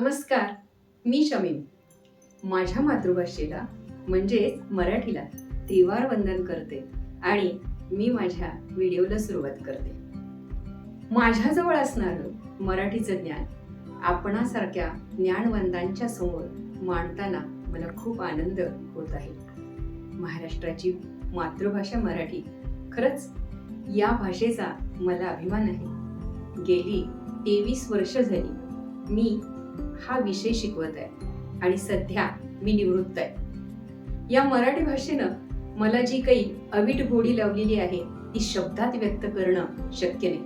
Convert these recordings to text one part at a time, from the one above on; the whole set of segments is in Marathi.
नमस्कार मी शमीम. माझ्या मातृभाषेला म्हणजेच मराठीला त्रिवार वंदन करते आणि मी माझ्या व्हिडिओला सुरुवात करते. माझ्याजवळ असणारं मराठीचं ज्ञान आपणासारख्या ज्ञानवंतांच्या समोर मांडताना मला खूप आनंद होत आहे. महाराष्ट्राची मातृभाषा मराठी खरंच या भाषेचा मला अभिमान आहे. गेली तेवीस वर्ष झाली मी हा विषय शिकवत आहे. आणि सध्या मी निवृत्त आहे. या मराठी भाषेनं मला जी काही अवीट गोडी लावलेली आहे ती शब्दात व्यक्त करणं शक्य नाही.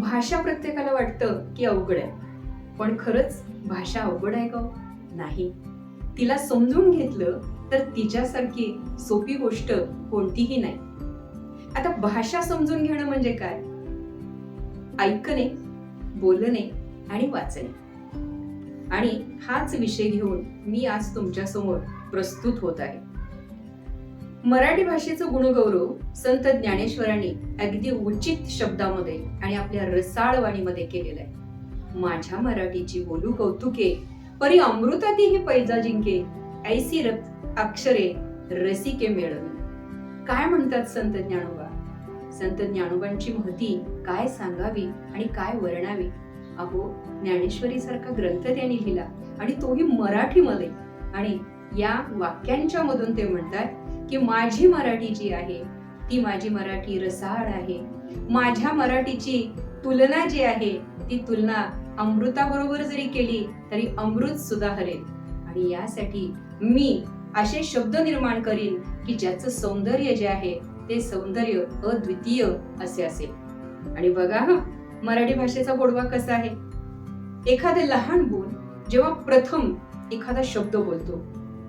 भाषा प्रत्येकाला वाटतं की अवघड आहे. पण खरंच भाषा अवघड आहे का हो? नाही. तिला समजून घेतलं तर तिच्यासारखी सोपी गोष्ट कोणतीही नाही. आता भाषा समजून घेणं म्हणजे काय? ऐकणे बोलणे आणि वाचणे. आणि हाच विषय घेऊन मी आज तुमच्यासमोर प्रस्तुत होत आहे. मराठी भाषेचं गुणगौरव संत ज्ञानेश्वरांनी अगदी उचित शब्दामध्ये आणि आपल्या रसाळ वाणीमध्ये केलेलं आहे. माझ्या मराठीची बोलू कौतुके परी अमृताती ही पैजा जिंके ऐसी अक्षरे रसिके मिळवली काय म्हणतात संत ज्ञानोबा? संत ज्ञानोबांची महती काय सांगावी आणि काय वर्णावी? अहो ज्ञानेश्वरी सारखा ग्रंथ त्यांनी लिहिला आणि तोही मराठीमध्ये. आणि या वाक्यांच्या मधून ते म्हणतात की माझी मराठी जी आहे ती माझी मराठी रसाळ आहे. माझ्या मराठीची तुलना जी आहे ती तुलना अमृताबरोबर जरी केली तरी अमृत सुद्धा हरेल. आणि यासाठी मी असे शब्द निर्माण करीन की ज्याचं सौंदर्य जे आहे ते सौंदर्य अद्वितीय असे असेल. आणि बघा हा मराठी भाषेचा गोडवा कसा आहे? एखादे लहान बोल जेव्हा प्रथम एखादा शब्द बोलतो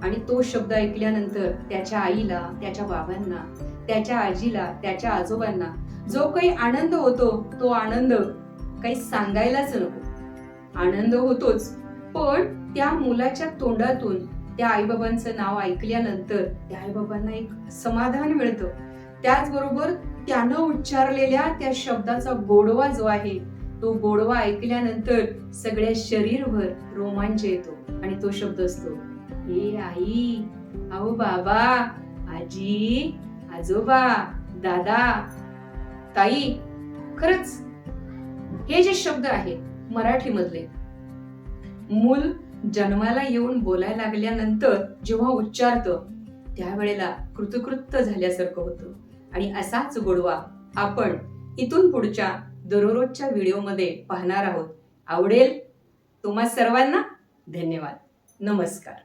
आणि तो शब्द ऐकल्यानंतर त्याच्या आईला त्याच्या बाबांना त्याच्या आजीला त्याच्या आजोबांना जो काही आनंद होतो तो आनंद काही सांगायलाच नको. आनंद होतोच पण त्या मुलाच्या तोंडातून त्या आईबाबांचं नाव ऐकल्यानंतर त्या आईबाबांना एक समाधान मिळतं. त्याचबरोबर त्यानं उच्चारलेल्या त्या शब्दाचा गोडवा जो आहे तो गोडवा ऐकल्यानंतर सगळ्या शरीरभर रोमांच येतो आणि तो शब्द असतो हे आई अहो बाबा आजी आजोबा दादा ताई. खरंच हे जे शब्द आहेत मराठीमधले मूल जन्माला येऊन बोलायला लागल्यानंतर जेव्हा उच्चारतं त्यावेळेला कृतकृत्य झाल्यासारखं होतं. आणि असाच गोडवा आपण इथून पुढच्या दररोजच्या व्हिडिओमध्ये पाहणार आहोत. आवडेल तुम्हा सर्वांना धन्यवाद. नमस्कार.